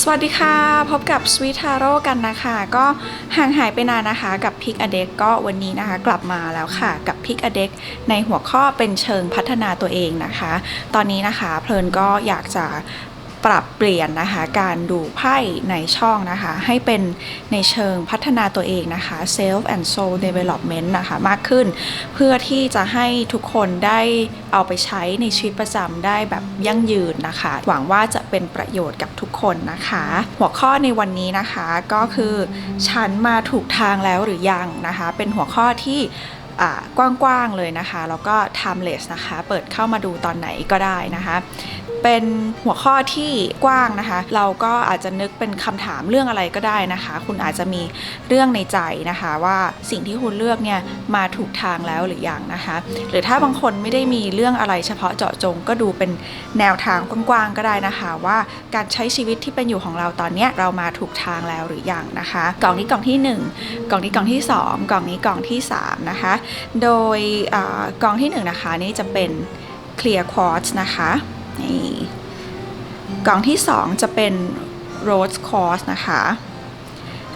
สวัสดีค่ะ พบกับสวีทาโร่กันนะคะ ก็ห่างหายไปนานนะคะ กับพิกอเด็กก็วันนี้นะคะ กลับมาแล้วค่ะกับพิกอเด็กในหัวข้อเป็นเชิงพัฒนาตัวเองนะคะ ตอนนี้นะคะ เพลินก็อยากจะ ปรับเปลี่ยนนะคะการดูไพ่ในช่องนะคะ ให้เป็นในเชิงพัฒนาตัวเองนะคะ self and soul development นะคะมากขึ้น เพื่อที่จะให้ทุกคนได้เอาไปใช้ในชีวิตประจำได้แบบยั่งยืนนะคะ หวังว่าจะเป็นประโยชน์กับทุกคนนะคะ หัวข้อในวันนี้นะคะก็คือฉันมาถูกทางแล้วหรือยังนะคะ เป็นหัวข้อที่กว้างๆเลยนะคะ แล้วก็ timeless นะคะ เปิดเข้ามาดูตอนไหนก็ได้นะคะ เป็นหัวข้อที่กว้างนะคะ เราก็อาจจะนึกเป็นคำถามเรื่องอะไรก็ได้นะคะ คุณอาจจะมีเรื่องในใจนะคะ ว่าสิ่งที่คุณเลือกเนี่ยมาถูกทางแล้วหรือยังนะคะ หรือถ้าบางคนไม่ได้มีเรื่องอะไรเฉพาะเจาะจง ก็ดูเป็นแนวทางกว้างๆก็ได้นะคะ ว่าการใช้ชีวิตที่เป็นอยู่ของเราตอนนี้เรามาถูกทางแล้วหรือยังนะคะ กล่องนี้กล่องที่หนึ่งกล่องนี้กล่องที่สองกล่องนี้กล่องที่สามนะคะ โดยกล่องที่หนึ่งนะคะนี่จะเป็น clear quartz นะคะ นี่กล่องที่ 2 จะเป็น rose quartz นะคะ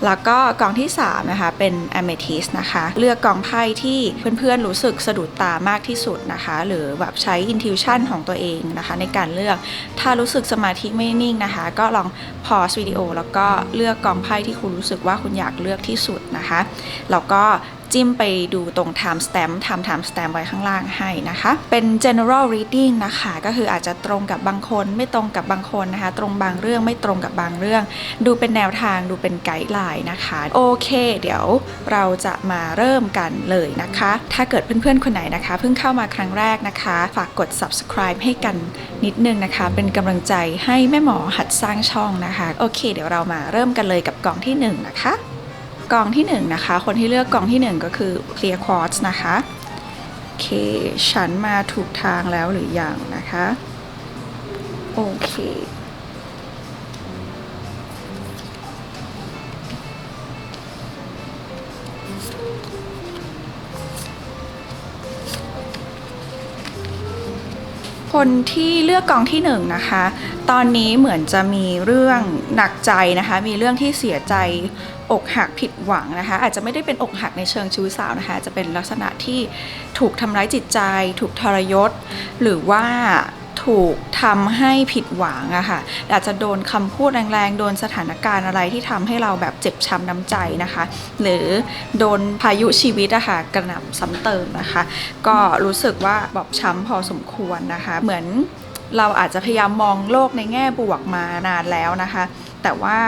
แล้วก็กล่องที่ 3 นะคะ เป็น amethyst นะคะ เลือกกล่องไพ่ที่เพื่อนๆรู้สึกสะดุดตามากที่สุดนะคะ หรือแบบใช้ intuition ของตัวเองนะคะ ในการเลือกถ้ารู้สึกสมาธิไม่นิ่งนะคะ ก็ลอง pause วิดีโอแล้วก็เลือกกล่องไพ่ที่คุณรู้สึกว่าคุณอยากเลือกที่สุดนะคะแล้วก็ จิ้มไปดูตรง time stamp ทำ time stamp ไว้ข้างล่างให้นะคะ เป็น general reading นะคะ ก็คืออาจจะตรงกับบางคน ไม่ตรงกับบางคนนะคะ ตรงบางเรื่องไม่ตรงกับบางเรื่อง ดูเป็นแนวทางดูเป็นไกด์ไลน์นะคะ โอเค เดี๋ยวเราจะมาเริ่มกันเลยนะคะ ถ้าเกิดเพื่อนๆ คนไหนนะคะ เพิ่งเข้ามาครั้งแรกนะคะ ฝากกด subscribe ให้กันนิดนึงนะคะ เป็นกำลังใจให้แม่หมอหัดสร้างช่องนะคะ โอเค เดี๋ยวเรามาเริ่มกันเลยกับกล่องที่หนึ่งนะคะ กล่องที่1นนะคะ คนที่เลือกกล่องที่ 1 ก็คือ Clear Quartz นะคะโอเค ฉันมาถูกทางแล้วหรือยังนะคะ โอเค คนที่เลือกกองที่หนึ่งนะคะ ตอนนี้เหมือนจะมีเรื่องหนักใจนะคะ มีเรื่องที่เสียใจอกหักผิดหวังนะคะ อาจจะไม่ได้เป็นอกหักในเชิงชู้สาวนะคะ จะเป็นลักษณะที่ถูกทำร้ายจิตใจ ถูกทรยศ หรือว่า ถูกทำให้ผิดหวังอะค่ะอาจจะโดนคำพูดแรงๆ โดนสถานการณ์อะไรที่ทำให้เราแบบเจ็บช้ำน้ำใจนะคะ หรือโดนพายุชีวิตอะค่ะกระหน่ำซ้ำเติมนะคะ ก็รู้สึกว่าบอบช้ำพอสมควรนะคะ เหมือนเราอาจจะพยายามมองโลกในแง่บวกมานานแล้วนะคะ แต่ว่า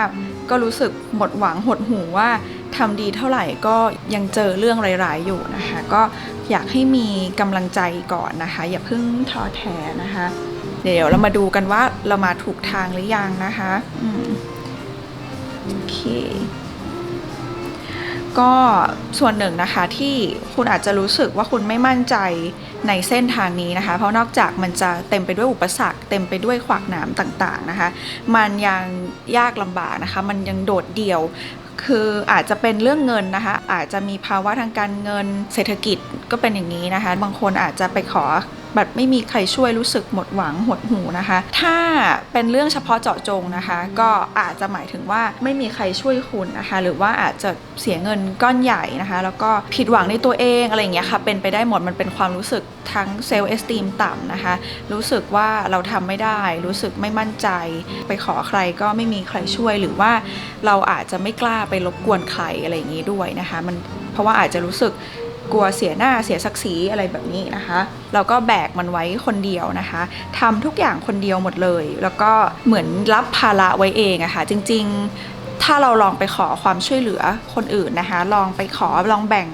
ก็รู้สึกหมดหวังหดหูว่าทำดีเท่าไหร่ก็ยังเจอเรื่องร้ายๆอยู่นะคะ ก็อยากให้มีกำลังใจก่อนนะคะ อย่าเพิ่งท้อแท้นะคะ เดี๋ยวเรามาดูกันว่าเรามาถูกทางหรือยังนะคะโอเคก็ส่วนหนึ่งนะคะที่คุณอาจจะรู้สึกว่าคุณไม่มั่นใจในเส้นทางนี้นะคะ เพราะนอกจากมันจะเต็มไปด้วยอุปสรรค เต็มไปด้วยขวากหนามต่างๆนะคะ มันยังยากลำบากนะคะ มันยังโดดเดี่ยวคืออาจจะเป็นเรื่องเงินนะคะ อาจจะมีภาวะทางการเงินเศรษฐกิจก็เป็นอย่างนี้นะคะ บางคนอาจจะไปขอ บบไม่มีใครช่วยรู้สึกหมดหวังหดหูนะคะ ถ้าเป็นเรื่องเฉพาะเจาะจงนะคะ ก็อาจจะหมายถึงว่าไม่มีใครช่วยคุณนะคะ หรือว่าอาจจะเสียเงินก้อนใหญ่นะคะ แล้วก็ผิดหวังในตัวเองอะไรอย่างเงี้ยค่ะ เป็นไปได้หมดมันเป็นความรู้สึกทั้งเซลล์เอสติมต่ำนะคะ รู้สึกว่าเราทำไม่ได้ รู้สึกไม่มั่นใจ ไปขอใครก็ไม่มีใครช่วย หรือว่าเราอาจจะไม่กล้าไปรบกวนใครอะไรอย่างงี้ด้วยนะคะ มันเพราะว่าอาจจะรู้สึก กลัวเสียหน้าเสียศักดิ์ศรีอะไรแบบนี้นะคะเราก็แบกมันไว้คนเดียวนะคะทำทุกอย่างคนเดียวหมดเลย แล้วก็เหมือนรับภาระไว้เองอะคะ่ะจริง ๆ ถ้าเราลองไปขอความช่วยเหลือคนอื่นนะคะ ลองไปขอลองแบ่ง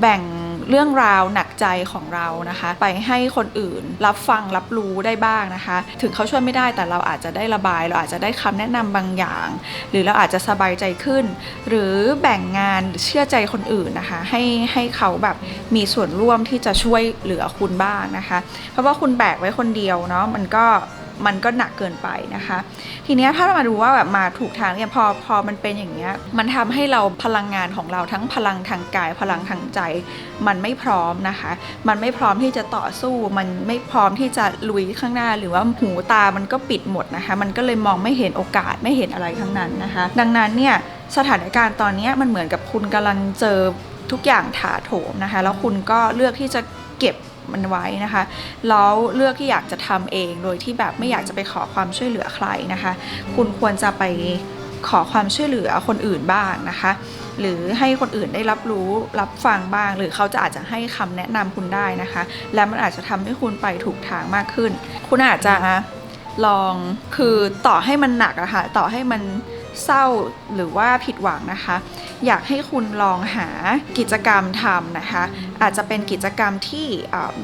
แบ่งเรื่องราวหนักใจของเรานะคะ ไปให้คนอื่นรับฟังรับรู้ได้บ้างนะคะ ถึงเขาช่วยไม่ได้แต่เราอาจจะได้ระบาย เราอาจจะได้คำแนะนำบางอย่าง หรือเราอาจจะสบายใจขึ้น หรือแบ่งงานเชื่อใจคนอื่นนะคะ ให้ให้เขาแบบมีส่วนร่วมที่จะช่วยเหลือคุณบ้างนะคะ เพราะว่าคุณแบกไว้คนเดียวเนาะมันก็ มันก็หนักเกินไปนะคะ ทีเนี้ยถ้าเรามาดูว่าแบบมาถูกทางเนี่ยพอพอมันเป็นอย่างเงี้ยมันทำให้เราพลังงานของเราทั้งพลังทางกาย พลังทางใจ มันไม่พร้อมนะคะ มันไม่พร้อมที่จะต่อสู้ มันไม่พร้อมที่จะลุยข้างหน้า หรือว่าหูตามันก็ปิดหมดนะคะ มันก็เลยมองไม่เห็นโอกาสไม่เห็นอะไรทั้งนั้นนะคะ ดังนั้นเนี่ยสถานการณ์ตอนเนี้ยมันเหมือนกับคุณกำลังเจอทุกอย่างถาโถมนะคะ แล้วคุณก็เลือกที่จะเก็บ มันไว้นะคะแล้วเลือกที่อยากจะทำเองโดยที่แบบไม่อยากจะไปขอความช่วยเหลือใครนะคะ คุณควรจะไปขอความช่วยเหลือคนอื่นบ้างนะคะ หรือให้คนอื่นได้รับรู้รับฟังบ้าง หรือเขาจะอาจจะให้คำแนะนำคุณได้นะคะ และมันอาจจะทำให้คุณไปถูกทางมากขึ้น คุณอาจจะลองคือต่อให้มันหนักอะค่ะต่อให้มัน เศร้าหรือว่าผิดหวังนะคะ อยากให้คุณลองหากิจกรรมทำนะคะ อาจจะเป็นกิจกรรมที่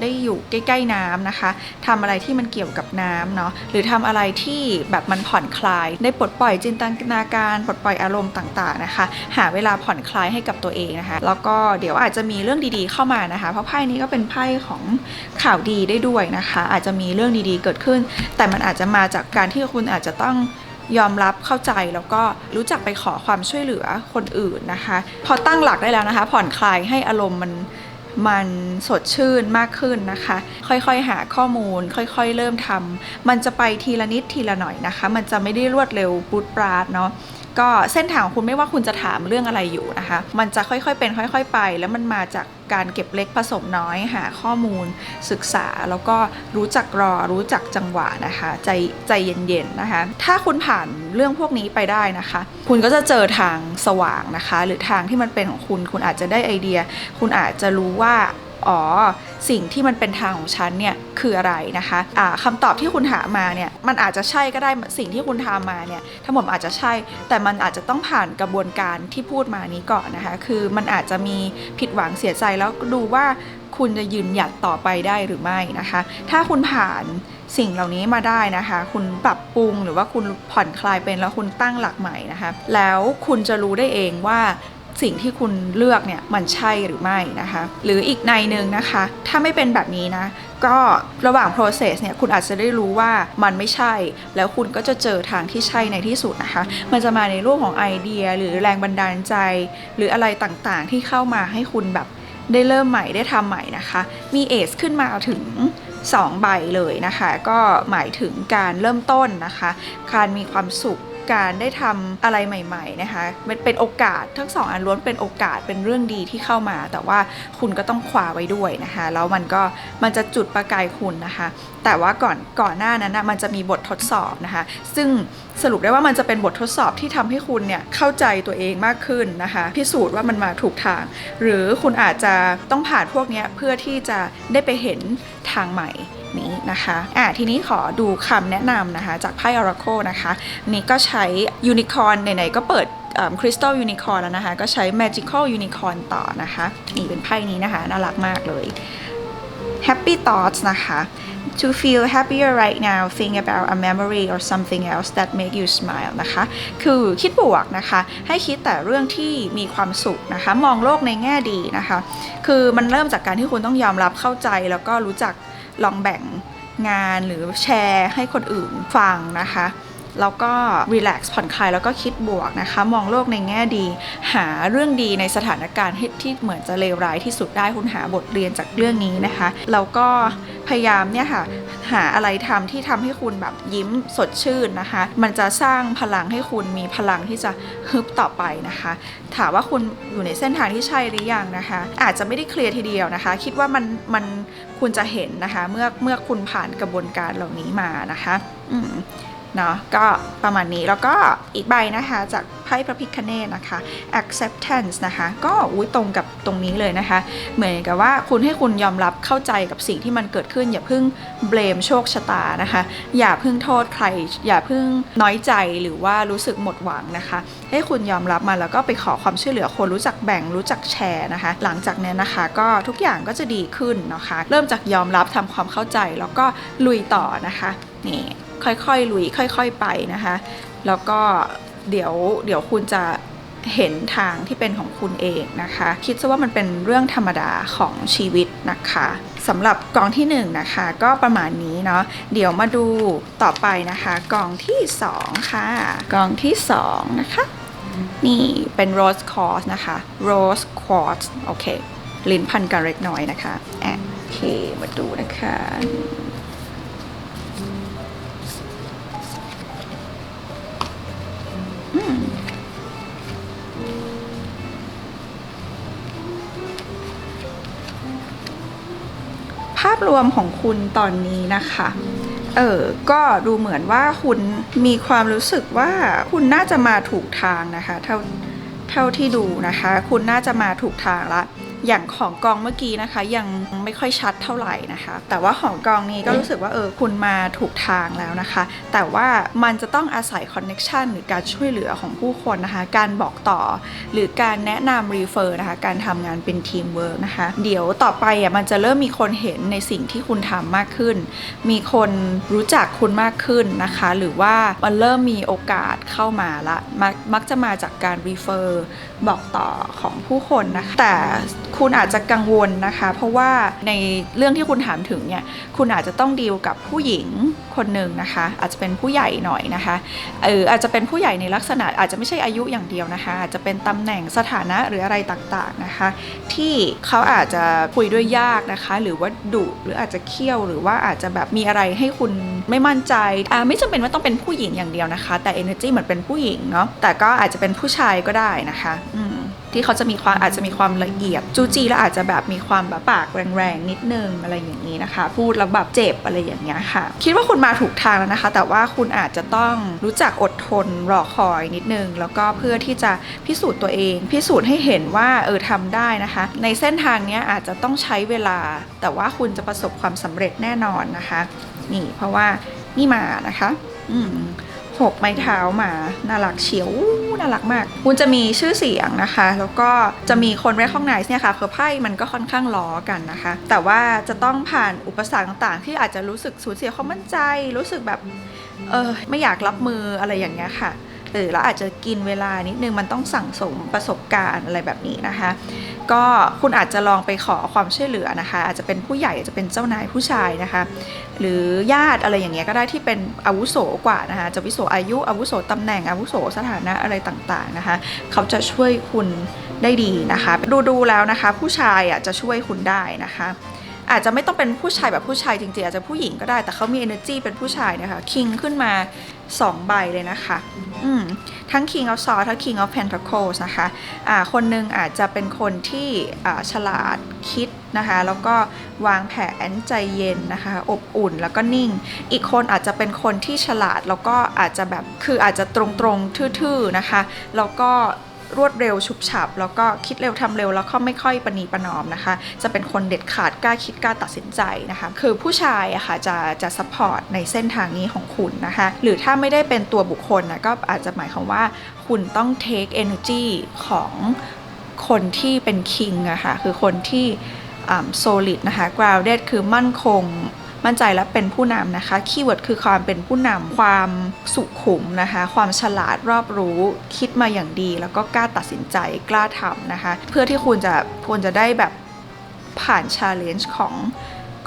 ได้อยู่ใกล้ ๆน้ำนะคะทำอะไรที่มันเกี่ยวกับน้ำเนาะหรือทำอะไรที่แบบมันผ่อนคลาย ได้ปลดปล่อยจินตนาการปลดปล่อยอารมณ์ต่างๆนะคะ หาเวลาผ่อนคลายให้กับตัวเองนะคะ แล้วก็เดี๋ยวอาจจะมีเรื่องดีๆเข้ามานะคะ เพราะไพ่นี้ก็เป็นไพ่ของข่าวดีได้ด้วยนะคะ อาจจะมีเรื่องดีๆเกิดขึ้น แต่มันอาจจะมาจากการที่คุณอาจจะต้อง ยอมรับเข้าใจแล้วก็รู้จักไปขอความช่วยเหลือคนอื่นนะคะ พอตั้งหลักได้แล้วนะคะ ผ่อนคลายให้อารมณ์มันมันสดชื่นมากขึ้นนะคะ ค่อยๆ หาข้อมูล ค่อยๆ เริ่มทำมันจะไปทีละนิดทีละหน่อยนะคะ มันจะไม่ได้รวดเร็วปูดปราดเนาะ ก็เส้นทางของคุณไม่ว่าคุณจะถามเรื่องอะไรอยู่นะคะ มันจะค่อยๆเป็นค่อย ๆ ไป แล้วมันมาจากการเก็บเล็กผสมน้อยหาข้อมูล ศึกษาแล้วก็รู้จักรอรู้จักจังหวะนะคะ ใจใจเย็นๆนะคะ ถ้าคุณผ่านเรื่องพวกนี้ไปได้นะคะ คุณก็จะเจอทางสว่างนะคะ หรือทางที่มันเป็นของคุณ คุณอาจจะได้ไอเดีย คุณอาจจะรู้ว่า อ๋อ สิ่งที่มันเป็นทางของฉันเนี่ยคืออะไรนะคะะคำตอบที่คุณหามาเนี่ยมันอาจจะใช่ก็ได้สิ่งที่คุณทำมาเนี่ยทั้งหมดอาจจะใช่ แต่มันอาจจะต้องผ่านกระบวนการที่พูดมานี้ก่อนนะคะคือมันอาจจะมีผิดหวังเสียใจแล้วดูว่าคุณจะยืนหยัดต่อไปได้หรือไม่นะคะ ถ้าคุณผ่านสิ่งเหล่านี้มาได้นะคะ คุณปรับปรุงหรือว่าคุณผ่อนคลายเป็นแล้วคุณตั้งหลักใหม่นะคะ แล้วคุณจะรู้ได้เองว่า สิ่งที่คุณเลือกเนี่ยมันใช่หรือไม่นะคะ หรืออีกในหนึ่งนะคะ ถ้าไม่เป็นแบบนี้นะ ก็ระหว่าง process เนี่ยคุณอาจจะได้รู้ว่ามันไม่ใช่ แล้วคุณก็จะเจอทางที่ใช่ในที่สุดนะคะ มันจะมาในรูปของไอเดีย หรือแรงบันดาลใจ หรืออะไรต่างๆ ที่เข้ามาให้คุณแบบได้เริ่มใหม่ได้ทำใหม่นะคะ มีเอสขึ้นมาถึง2ใบเลยนะคะ ก็หมายถึงการเริ่มต้นนะคะ การมีความสุข การได้ทำอะไรใหม่ๆนะคะมันเป็นโอกาสทั้งสองอันล้วนเป็นโอกาสเป็นเรื่องดีที่เข้ามา แต่ว่าคุณก็ต้องคว้าไว้ด้วยนะคะแล้วมันก็มันจะจุดประกายคุณนะคะ แต่ว่าก่อนก่อนหน้านั้นนะมันจะมีบททดสอบนะคะ ซึ่งสรุปได้ว่ามันจะเป็นบททดสอบที่ทำให้คุณเนี่ยเข้าใจตัวเองมากขึ้นนะคะ พิสูจน์ว่ามันมาถูกทาง หรือคุณอาจจะต้องผ่านพวกนี้เพื่อที่จะได้ไปเห็นทางใหม่ นี้นะคะอะทีนี้ขอดูคำแนะนำนะคะ จากไพ่ Oracle นะคะ นี่ก็ใช้ Unicorn ไหนๆก็เปิดคริสตัลยูนิคอร์แล้วนะคะ ก็ใช้ Magical Unicorn ต่อนะคะ นี่เป็นไพ่นี้นะคะ น่ารักมากเลย Happy Thoughts นะคะ To feel happier right now think about a memory or something else that make you smile นะคะ คือคิดบวกนะคะ ให้คิดแต่เรื่องที่มีความสุขนะคะ มองโลกในแง่ดีนะคะ คือมันเริ่มจากการที่คุณต้องยอมรับเข้าใจแล้วก็รู้จัก ลองแบ่งงานหรือแชร์ให้คนอื่นฟังนะคะ แล้วก็รีแลกซ์ผ่อนคลายแล้วก็คิดบวกนะคะ มองโลกในแง่ดี หาเรื่องดีในสถานการณ์ที่ที่เหมือนจะเลวร้ายที่สุดได้คุณหาบทเรียนจากเรื่องนี้นะคะแล้วก็พยายามเนี่ยค่ะหาอะไรทำที่ทำให้คุณแบบยิ้มสดชื่นนะคะ มันจะสร้างพลังให้คุณมีพลังที่จะฮึบต่อไปนะคะ ถามว่าคุณอยู่ในเส้นทางที่ใช่หรือยังนะคะ อาจจะไม่ได้เคลียร์ทีเดียวนะคะ คิดว่ามันมันคุณจะเห็นนะคะ เมื่อเมื่อคุณผ่านกระบวนการเหล่านี้มานะคะ อืม เนาะก็ประมาณนี้แล้วก็อีกใบนะคะจากไพ่พระพิคเนตนะคะ acceptance นะคะก็อุ้ยตรงกับตรงนี้เลยนะคะ เหมือนกับว่าคุณให้คุณยอมรับเข้าใจกับสิ่งที่มันเกิดขึ้น อย่าเพิ่งเบลมโชคชะตานะคะ อย่าเพิ่งโทษใคร อย่าเพิ่งน้อยใจหรือว่ารู้สึกหมดหวังนะคะ ให้คุณยอมรับมาแล้วก็ไปขอความช่วยเหลือคนรู้จักแบ่งรู้จักแชร์นะคะ หลังจากนี้นนะคะ ก็ทุกอย่างก็จะดีขึ้นนะคะ เริ่มจากยอมรับทำความเข้าใจแล้วก็ลุยต่อนะคะนี่ ค่อยๆลุยค่อย ๆไปนะคะ แล้วก็เดี๋ยวเดี๋ยวคุณจะเห็นทางที่เป็นของคุณเองนะคะ คิดซะว่ามันเป็นเรื่องธรรมดาของชีวิตนะคะสำหรับกองที่หนึ่งนะคะก็ประมาณนี้เนาะเดี๋ยวมาดูต่อไปนะคะกองที่สองค่ะกองที่สองนะคะนี่เป็น rose quartz นะคะ rose quartz โอเค ลิ้นพันกันเล็กน้อยนะคะโอเคมาดูนะคะ ภาพรวมของคุณตอนนี้นะคะ เออ ก็ดูเหมือนว่าคุณมีความรู้สึกว่าคุณน่าจะมาถูกทางนะคะ เท่าเท่าที่ดูนะคะ คุณน่าจะมาถูกทางละ อย่างของกองเมื่อกี้นะคะ ยังไม่ค่อยชัดเท่าไหร่นะคะ แต่ว่าของกองนี้ก็รู้สึกว่าเออคุณมาถูกทางแล้วนะคะ แต่ว่ามันจะต้องอาศัยคอนเน็ชันหรือการช่วยเหลือของผู้คนนะคะ การบอกต่อ หรือการแนะนำรีเฟอร์นะคะ การทำงานเป็นทีมเวิร์กนะคะ เดี๋ยวต่อไปอะมันจะเริ่มมีคนเห็นในสิ่งที่คุณทำมากขึ้น มีคนรู้จักคุณมากขึ้นนะคะ หรือว่ามันเริ่มมีโอกาสเข้ามาละมักมักจะมาจากการรีเฟอร์บอกต่อของผู้คนนะคะแต่คุณอาจจะกังวลนะคะ เพราะว่าในเรื่องที่คุณถามถึงเนี่ยคุณอาจจะต้องดีลกับผู้หญิงคนหนึ่งนะคะ อาจจะเป็นผู้ใหญ่หน่อยนะคะเอออาจจะเป็นผู้ใหญ่ในลักษณะอาจจะไม่ใช่อายุอย่างเดียวนะคะ อาจจะเป็นตำแหน่งสถานะหรืออะไรต่างๆนะคะ ที่เขาอาจจะคุยด้วยยากนะคะ หรือว่าดุหรืออาจจะเคี่ยวหรือว่าอาจจะแบบมีอะไรให้คุณไม่มั่นใจอ่าไม่จำเป็นว่าต้องเป็นผู้หญิงอย่างเดียวนะคะ แต่ energy เหมือนเป็นผู้หญิงเนาะแต่ก็อาจจะเป็นผู้ชายก็ได้นะคะอืม ที่เขาจะมีความอาจจะมีความละเอียดจูจีแล้วอาจจะแบบมีความแบบปากแรงๆนิดนึงอะไรอย่างนี้นะคะ พูดแล้วแบบเจ็บอะไรอย่างเงี้ยค่ะ คิดว่าคุณมาถูกทางแล้วนะคะ แต่ว่าคุณอาจจะต้องรู้จักอดทนรอคอยนิดนึง แล้วก็เพื่อที่จะพิสูจน์ตัวเอง พิสูจน์ให้เห็นว่าเออทำได้นะคะ ในเส้นทางเนี้ยอาจจะต้องใช้เวลา แต่ว่าคุณจะประสบความสำเร็จแน่นอนนะคะ นี่เพราะว่านี่มานะคะ อืม หกไม้เท้าหมาน่ารักเฉียวงูน่ารักมากคุณจะมีชื่อเสียงนะคะ แล้วก็จะมีคนเรียกข้องไหนเนี่ยค่ะเพื่อไพ่มันก็ค่อนข้างล้อกันนะคะ แต่ว่าจะต้องผ่านอุปสรรคต่างๆ ที่อาจจะรู้สึกสูญเสียความมั่นใจ รู้สึกแบบเออไม่อยากรับมืออะไรอย่างเงี้ยค่ะ เออแล้วอาจจะกินเวลานิดนึงมันต้องสั่งสมประสบการณ์อะไรแบบนี้นะคะ ก็คุณอาจจะลองไปขอความช่วยเหลือนะคะ อาจจะเป็นผู้ใหญ่อาจจะเป็นเจ้านายผู้ชายนะคะ หรือญาติอะไรอย่างเงี้ยก็ได้ที่เป็นอาวุโสกว่านะคะจะวิโสอายุอาวุโสตำแหน่งอาวุโสสถานะอะไรต่างๆนะคะ เขาจะช่วยคุณได้ดีนะคะ ดูดูๆแล้วนะคะ ผู้ชายอะจะช่วยคุณได้นะคะ อาจจะไม่ต้องเป็นผู้ชายแบบผู้ชายจริงๆ อาจจะผู้หญิงก็ได้ แต่เขามี energy เป็นผู้ชายนะคะคิงขึ้นมา 2 ใบเลยนะคะ อืมทั้ง King of Swords ทั้ง King of Pentacles นะคะอ่าคนหนึ่งอาจจะเป็นคนที่อ่าฉลาดคิดนะคะ แล้วก็วางแผนใจเย็นนะคะ อบอุ่นแล้วก็นิ่ง อีกคนอาจจะเป็นคนที่ฉลาดแล้วก็อาจจะแบบคืออาจจะตรงๆ ทื่อๆนะคะ แล้วก็ รวดเร็วฉุบฉับ แล้วก็คิดเร็วทำเร็วแล้วก็ไม่ค่อยประนีประนอมนะคะ จะเป็นคนเด็ดขาดกล้าคิดกล้าตัดสินใจนะคะ คือผู้ชายอะค่ะจะจะซัพพอร์ตในเส้นทางนี้ของคุณนะคะ หรือถ้าไม่ได้เป็นตัวบุคคลนะก็อาจจะหมายความว่าคุณต้อง take energy ของคนที่เป็น king อะค่ะคือคนที่โซลิดนะคะ grounded คือมั่นคง มั่นใจและเป็นผู้นำนะคะ คีย์เวิร์ดคือความเป็นผู้นำความสุขุมนะคะ ความฉลาดรอบรู้ คิดมาอย่างดี แล้วก็กล้าตัดสินใจกล้าทำนะคะ เพื่อที่คุณจะควรจะได้แบบผ่านชาเลนจ์ของ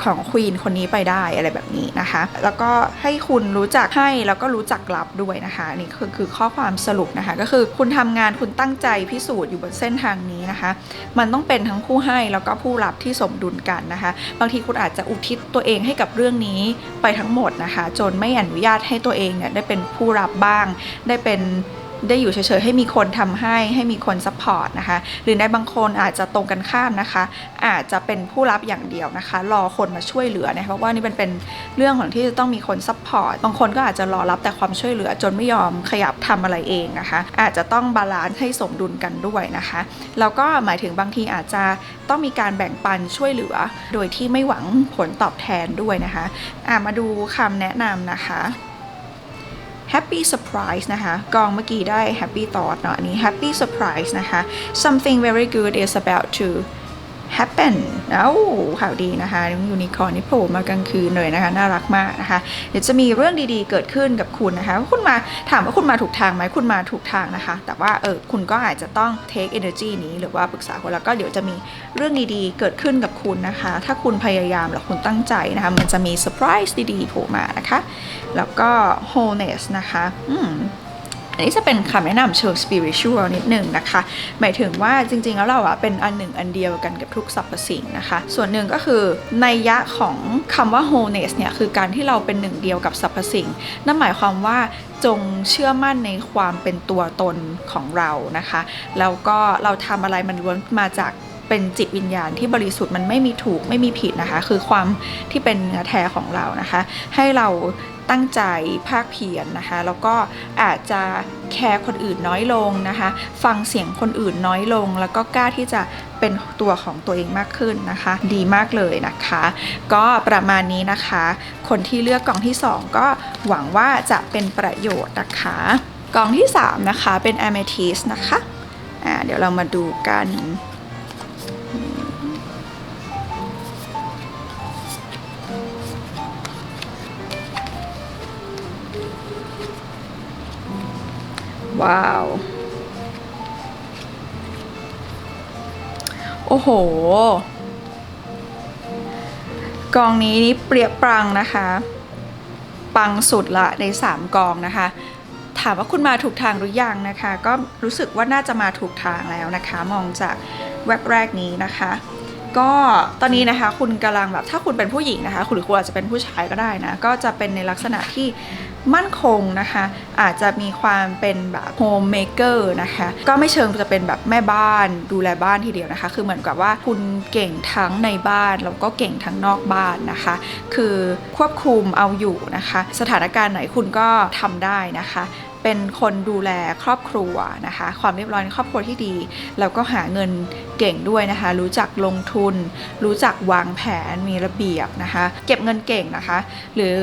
ของควีนคนนี้ไปได้อะไรแบบนี้นะคะ แล้วก็ให้คุณรู้จักให้แล้วก็รู้จักรับด้วยนะคะนี่คือคือข้อความสรุปนะคะ ก็คือคุณทำงานคุณตั้งใจพิสูจน์อยู่บนเส้นทางนี้นะคะ มันต้องเป็นทั้งผู้ให้แล้วก็ผู้รับที่สมดุลกันนะคะ บางทีคุณอาจจะอุทิศตัวเองให้กับเรื่องนี้ไปทั้งหมดนะคะ จนไม่อนุญาตให้ตัวเองเนี่ยได้เป็นผู้รับบ้างได้เป็น ได้อยู่เฉยๆให้มีคนทำให้ให้มีคนซัพพอร์ตนะคะหรือในบางคนอาจจะตรงกันข้ามนะคะ อาจจะเป็นผู้รับอย่างเดียวนะคะ รอคนมาช่วยเหลือนะคะเพราะว่านี่เป็นเป็นเรื่องของที่จะต้องมีคนซัพพอร์ตบางคนก็อาจจะรอรับแต่ความช่วยเหลือ จนไม่ยอมขยับทำอะไรเองนะคะ อาจจะต้องบาลานซ์ให้สมดุลกันด้วยนะคะแล้วก็หมายถึงบางทีอาจจะต้องมีการแบ่งปันช่วยเหลือ โดยที่ไม่หวังผลตอบแทนด้วยนะคะะมาดูคำแนะนำนะคะ Happy surprise นะคะ กองเมื่อกี้ได้ Happy thought เนาะอันนี้ Happy surprise นะคะ something very good is about to happen เอ้าข่าวดีนะคะยูนิคอร์นนี่โผล่มากลางคืนเลยนะคะ น่ารักมากนะคะ เดี๋ยวจะมีเรื่องดีๆเกิดขึ้นกับคุณนะคะ คุณมาถามว่าคุณมาถูกทางไหมคุณมาถูกทางนะคะ แต่ว่าเออคุณก็อาจจะต้อง take energy นี้หรือว่าปรึกษาคนแล้วก็เดี๋ยวจะมีเรื่องดีๆ เกิดขึ้นกับคุณนะคะ ถ้าคุณพยายามและคุณตั้งใจนะคะ มันจะมี surprise ดีๆโผล่มานะคะ แล้วก็ wholeness นะคะ อืม อันนี้จะเป็นคำแนะนำเชิง spiritual นิดหนึ่งนะคะ หมายถึงว่าจริงๆ แล้วเราอะเป็นอันหนึ่งอันเดียวกันกับทุกสรรพสิ่งนะคะ ส่วนหนึ่งก็คือในยะของคำว่า wholeness เนี่ยคือการที่เราเป็นหนึ่งเดียวกับสรรพสิ่ง นั่นหมายความว่าจงเชื่อมั่นในความเป็นตัวตนของเรานะคะ แล้วก็เราทำอะไรมันล้วนมาจากเป็นจิตวิญญาณที่บริสุทธิ์มันไม่มีถูกไม่มีผิดนะคะ คือความที่เป็นเนื้อแท้ของเรานะคะ ให้เรา ตั้งใจภาคเพียรนะคะ แล้วก็อาจจะแคร์คนอื่นน้อยลงนะคะ ฟังเสียงคนอื่นน้อยลง แล้วก็กล้าที่จะเป็นตัวของตัวเองมากขึ้นนะคะ ดีมากเลยนะคะ ก็ประมาณนี้นะคะ คนที่เลือกกล่องที่ 2 ก็หวังว่าจะเป็นประโยชน์นะคะกล่องที่ 3 นะคะเป็น amethyst นะคะ อ่า เดี๋ยวเรามาดูกัน ว้าว โอ้โห กองนี้นี่เปรียบปรังนะคะ ปังสุดละใน 3 กองนะคะ ถามว่าคุณมาถูกทางหรือยังนะคะ ก็รู้สึกว่าน่าจะมาถูกทางแล้วนะคะ มองจากแว็บแรกนี้นะคะก็ตอนนี้นะคะคุณกำลังแบบถ้าคุณเป็นผู้หญิงนะคะ คุณหรือคุณอาจจะเป็นผู้ชายก็ได้นะ ก็จะเป็นในลักษณะที่ มั่นคงนะคะ อาจจะมีความเป็นแบบโฮมเมเกอร์นะคะ ก็ไม่เชิงจะเป็นแบบแม่บ้านดูแลบ้านทีเดียวนะคะ คือเหมือนกับว่าคุณเก่งทั้งในบ้านแล้วก็เก่งทั้งนอกบ้านนะคะ คือควบคุมเอาอยู่นะคะ สถานการณ์ไหนคุณก็ทำได้นะคะเป็นคนดูแลครอบครัวนะคะ ความเรียบร้อยในครอบครัวที่ดี แล้วก็หาเงินเก่งด้วยนะคะ รู้จักลงทุน รู้จักวางแผนมีระเบียบนะคะ เก็บเงินเก่งนะคะ หรือ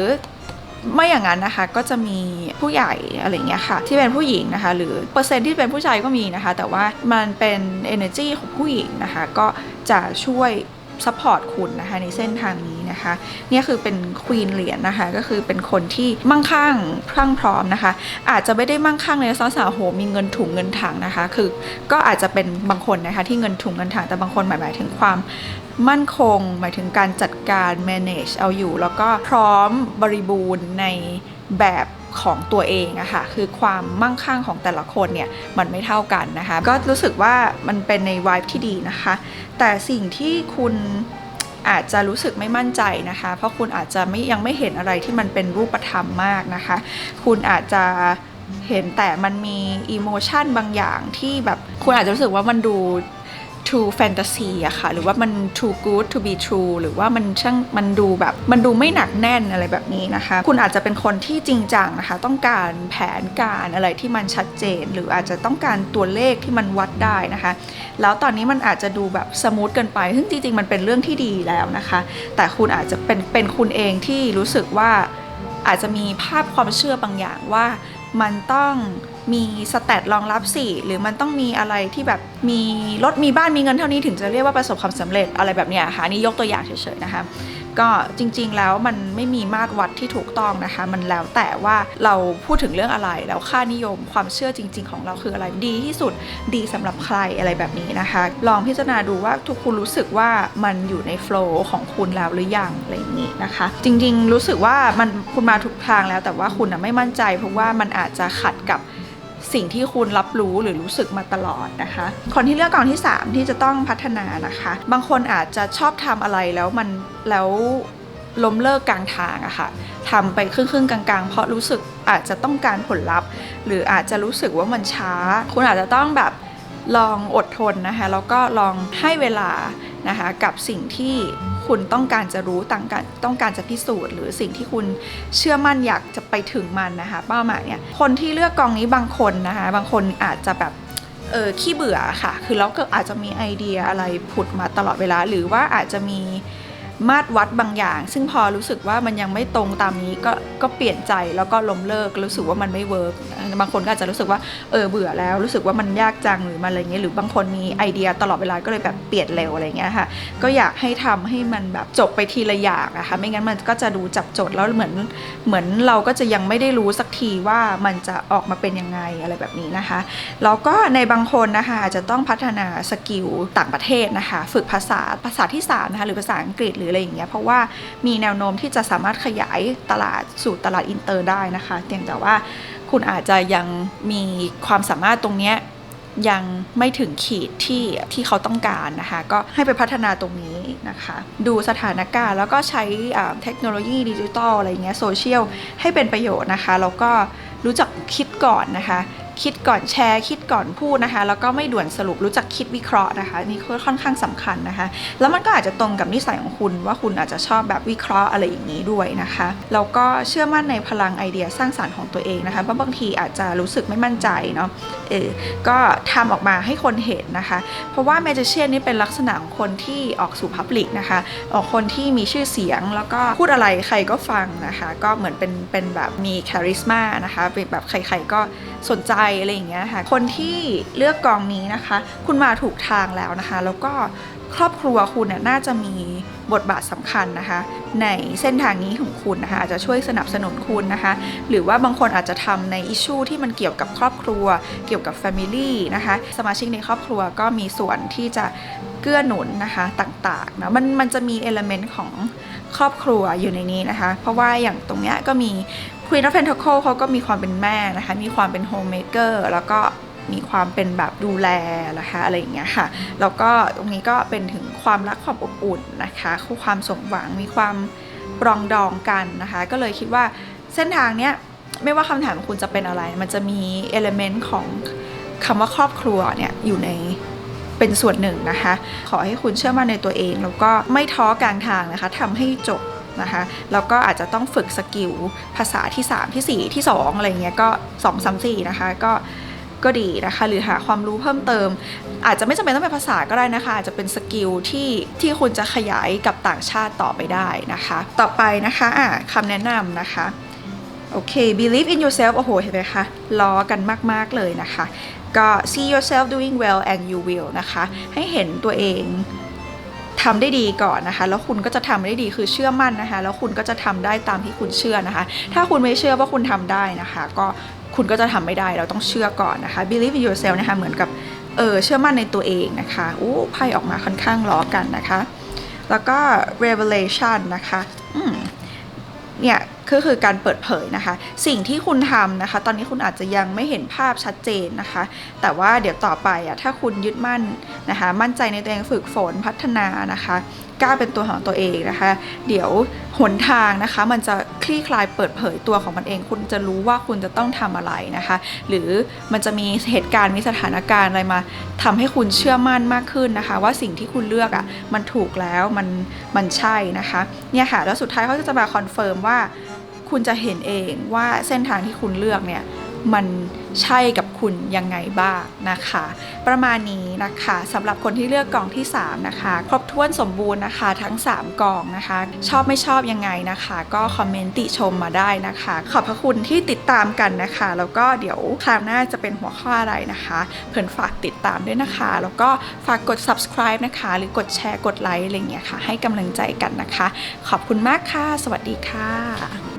ไม่อย่างนั้นนะคะก็จะมีผู้ใหญ่อะไรเงี้ยค่ะ ที่เป็นผู้หญิงนะคะ หรือเปอร์เซ็นต์ที่เป็นผู้ชายก็มีนะคะ แต่ว่ามันเป็น energy ของผู้หญิงนะคะ ก็จะช่วย ซัพพอร์ตคุณนะคะในเส้นทางนี้นะคะเนี่ยคือเป็นควีนเหรียญนะคะก็คือเป็นคนที่มั่งคั่งพรั่งพร้อมนะคะ อาจจะไม่ได้มั่งคั่งในลักษณะโหมีเงินถุงเงินถังนะคะ คือก็อาจจะเป็นบางคนนะคะที่เงินถุงเงินถังแต่บางคนหมายหมายถึงความมั่นคง หมายถึงการจัดการ manage เอาอยู่ แล้วก็พร้อมบริบูรณ์ในแบบ ของตัวเองอะค่ะคือความมั่งคั่งของแต่ละคนเนี่ยมันไม่เท่ากันนะคะ ก็รู้สึกว่ามันเป็นในวายที่ดีนะคะ แต่สิ่งที่คุณอาจจะรู้สึกไม่มั่นใจนะคะ เพราะคุณอาจจะไม่ยังไม่เห็นอะไรที่มันเป็นรูปธรรมมากนะคะ คุณอาจจะเห็นแต่มันมีอิโมชันบางอย่างที่แบบคุณอาจจะรู้สึกว่ามันดู true fantasy อะค่ะ หรือว่ามัน too good to be true หรือว่ามันช่างมันดูแบบมันดูไม่หนักแน่นอะไรแบบนี้นะคะ คุณอาจจะเป็นคนที่จริงจังนะคะ ต้องการแผนการอะไรที่มันชัดเจน หรืออาจจะต้องการตัวเลขที่มันวัดได้นะคะ แล้วตอนนี้มันอาจจะดูแบบสมูทเกินไปซึ่งจริงๆมันเป็นเรื่องที่ดีแล้วนะคะ แต่คุณอาจจะเป็นเป็นคุณเองที่รู้สึกว่าอาจจะมีภาพความเชื่อบางอย่างว่ามันต้อง มีสแตทรองรับสิหรือมันต้องมีอะไรที่แบบมีรถมีบ้านมีเงินเท่านี้ถึงจะเรียกว่าประสบความสำเร็จอะไรแบบเนี้ยค่ะนี่ยกตัวอย่างเฉยๆนะคะก็จริงๆแล้วมันไม่มีมาตรวัดที่ถูกต้องนะคะ มันแล้วแต่ว่าเราพูดถึงเรื่องอะไร แล้วค่านิยมความเชื่อจริง ๆ ของเราคืออะไรดีที่สุดดีสำหรับใครอะไรแบบนี้นะคะ ลองพิจารณาดูว่าทุกคุณรู้สึกว่ามันอยู่ในโฟล์ของคุณแล้วหรือยังอะไรอย่างนี้นะคะ จริงๆรู้สึกว่ามันคุณมาถูกทางแล้วแต่ว่าคุณไม่มั่นใจเพราะว่ามันอาจจะขัดกับ สิ่งที่คุณรับรู้หรือรู้สึกมาตลอดนะคะ คนที่เลือกกองที่ 3 ที่จะต้องพัฒนานะคะ บางคนอาจจะชอบทำอะไรแล้วมันแล้วล้มเลิกกลางทางอะค่ะทำไปครึ่งๆกลางๆ เพราะรู้สึกอาจจะต้องการผลลัพธ์ หรืออาจจะรู้สึกว่ามันช้า คุณอาจจะต้องแบบลองอดทนนะคะแล้วก็ลองให้เวลานะคะกับสิ่งที่ คุณต้องการจะรู้ต่างกันต้องการจะพิสูจน์ หรือสิ่งที่คุณเชื่อมั่นอยากจะไปถึงมันนะคะเป้าหมายเนี่ยคนที่เลือกกองนี้บางคนนะคะบางคนอาจจะแบบเออขี้เบื่อค่ะ คือแล้วก็อาจจะมีไอเดียอะไรผุดมาตลอดเวลา หรือว่าอาจจะมี มาตรวัดบางอย่าง ซึ่งพอรู้สึกว่ามันยังไม่ตรงตามนี้ก็ก็เปลี่ยนใจแล้วก็ล้มเลิกรู้สึกว่ามันไม่เวิร์กบางคนก็อาจจะรู้สึกว่าเออเบื่อแล้ว รู้สึกว่ามันยากจังหรือมันอะไรเงี้ยหรือบางคนมีไอเดียตลอดเวลาก็เลยแบบเปลี่ยนเร็วอะไรเงี้ยค่ะก็อยากให้ทำให้มันแบบจบไปทีละอย่างอะคะไม่งั้นมันก็จะดูจับจดแล้วเหมือนเหมือนเราก็จะยังไม่ได้รู้สักทีว่ามันจะออกมาเป็นยังไงอะไรแบบนี้นะคะแล้วก็ในบางคนนะคะอาจจะต้องพัฒนาสกิลต่างประเทศนะคะ ฝึกภาษาภาษาที่3นะคะหรือภาษาอังกฤษหรืออะไรอย่างเงี้ยเพราะว่ามีแนวโน้มที่จะสามารถขยายตลาดสู่ตลาดอินเตอร์ได้นะคะเพียงแต่ว่าคุณอาจจะยังมีความสามารถตรงเนี้ยยังไม่ถึงขีดที่ที่เขาต้องการนะคะ ก็ให้ไปพัฒนาตรงนี้นะคะ ดูสถานการณ์แล้วก็ใช้เทคโนโลยีดิจิทัลอะไรเงี้ยโซเชียลให้เป็นประโยชน์นะคะ แล้วก็รู้จักคิดก่อนนะคะ คิดก่อนแชร์ คิดก่อนพูดนะคะ แล้วก็ไม่ด่วนสรุปรู้จักคิดวิเคราะห์นะคะ นี่ค่อนข้างสำคัญนะคะ แล้วมันก็อาจจะตรงกับนิสัยของคุณว่าคุณอาจจะชอบแบบวิเคราะห์อะไรอย่างนี้ด้วยนะคะแล้วก็เชื่อมั่นในพลังไอเดียสร้างสารรค์ของตัวเองนะคะเพราะบางทีอาจจะรู้สึกไม่มั่นใจเนาะเออก็ทำออกมาให้คนเห็นนะคะ เพราะว่าแมจิเชียนนี่เป็นลักษณะของคนที่ออกสู่พับลิกนะคะ ออกคนที่มีชื่อเสียงแล้วก็พูดอะไรใครก็ฟังนะคะ ก็เหมือนเป็นเป็นแบบมีคาริสมานะคะเป็นแบบใครๆก็สนใจอะไรอย่างเงี้ยค่ะคนที่เลือกกองนี้นะคะ คุณมาถูกทางแล้วนะคะ แล้วก็ครอบครัวคุณเนี่ยน่าจะมีบทบาทสำคัญนะคะ ในเส้นทางนี้ของคุณนะคะอาจจะช่วยสนับสนุนคุณนะคะ หรือว่าบางคนอาจจะทำในอิชชูที่มันเกี่ยวกับครอบครัว เกี่ยวกับ Family นะคะสมาชิกในครอบครัวก็มีส่วนที่จะเกื้อหนุนนะคะต่างๆนะมันมันจะมีเอลเมนต์ของครอบครัวอยู่ในนี้นะคะ เพราะว่าอย่างตรงเนี้ยก็มี Queen of Pentacle เขาก็มีความเป็นแม่นะคะ มีความเป็นโฮมเมเกอร์แล้วก็มีความเป็นแบบดูแลนะคะอะไรอย่างเงี้ยค่ะ แล้วก็ตรงนี้ก็เป็นถึงความรักความอบอุ่นนะคะคือความสมหวังมีความปรองดองกันนะคะ ก็เลยคิดว่าเส้นทางเนี้ยไม่ว่าคำถามของคุณจะเป็นอะไร มันจะมีเอลเมนต์ของคำว่าครอบครัวเนี่ยอยู่ในเป็นส่วนหนึ่งนะคะ ขอให้คุณเชื่อมั่นในตัวเอง แล้วก็ไม่ท้อกลางทางนะคะทำให้จบ นะคะแล้วก็อาจจะต้องฝึกสกิลภาษาที่ 3 ที่ 4 ที่ 2 อะไรเงี้ยก็ 2 3 4 นะคะก็ก็ดีนะคะหรือหาความรู้เพิ่มเติม อาจจะไม่จำเป็นต้องเป็นภาษาก็ได้นะคะ อาจจะเป็นสกิลที่ที่คุณจะขยายกับต่างชาติต่อไปได้นะคะ ต่อไปนะคะะคำแนะนำนะคะโอเค believe in yourself โอ้โห เห็นไหมคะล้อกันมาก ๆ เลยนะคะ ก็ see yourself doing well and you will นะคะ ให้เห็นตัวเอง ทำได้ดีก่อนนะคะ แล้วคุณก็จะทำได้ดีคือเชื่อมั่นนะคะ แล้วคุณก็จะทำได้ตามที่คุณเชื่อนะคะ ถ้าคุณไม่เชื่อว่าคุณทำได้นะคะ ก็คุณก็จะทำไม่ได้เราต้องเชื่อก่อนนะคะ believe in yourself นะคะเหมือนกับเออเชื่อมั่นในตัวเองนะคะอู้ไพ่ออกมาค่อนข้างล้อกันนะคะ แล้วก็ revelation นะคะอืมเนี่ย ก็คือการเปิดเผยนะคะ สิ่งที่คุณทำนะคะ ตอนนี้คุณอาจจะยังไม่เห็นภาพชัดเจนนะคะ แต่ว่าเดี๋ยวต่อไปอะถ้าคุณยึดมั่นนะคะ มั่นใจในตัวเองฝึกฝนพัฒนานะคะกล้าเป็นตัวของตัวเองนะคะ เดี๋ยวหนทางนะคะ มันจะคลี่คลายเปิดเผยตัวของมันเอง คุณจะรู้ว่าคุณจะต้องทำอะไรนะคะ หรือมันจะมีเหตุการณ์มีสถานการณ์อะไรมาทำให้คุณเชื่อมั่นมากขึ้นนะคะ ว่าสิ่งที่คุณเลือกอะมันถูกแล้วมันมันใช่นะคะเนี่ยค่ะแล้วสุดท้ายเขาจะมาคอนเฟิร์มว่า คุณจะเห็นเองว่าเส้นทางที่คุณเลือกเนี่ยมันใช่กับคุณยังไงบ้างนะคะ ประมาณนี้นะคะสำหรับคนที่เลือกกล่องที่ 3 นะคะ ครบถ้วนสมบูรณ์นะคะ ทั้ง 3กล่องนะคะ ชอบไม่ชอบยังไงนะคะ ก็คอมเมนต์ติชมมาได้นะคะ ขอบพระคุณที่ติดตามกันนะคะ แล้วก็เดี๋ยวคราวหน้าจะเป็นหัวข้ออะไรนะคะ เพื่อนฝากติดตามด้วยนะคะ แล้วก็ฝากกด subscribe นะคะ หรือกดแชร์กดไลค์อะไรเงี้ยค่ะ ให้กำลังใจกันนะคะ ขอบคุณมากค่ะ สวัสดีค่ะ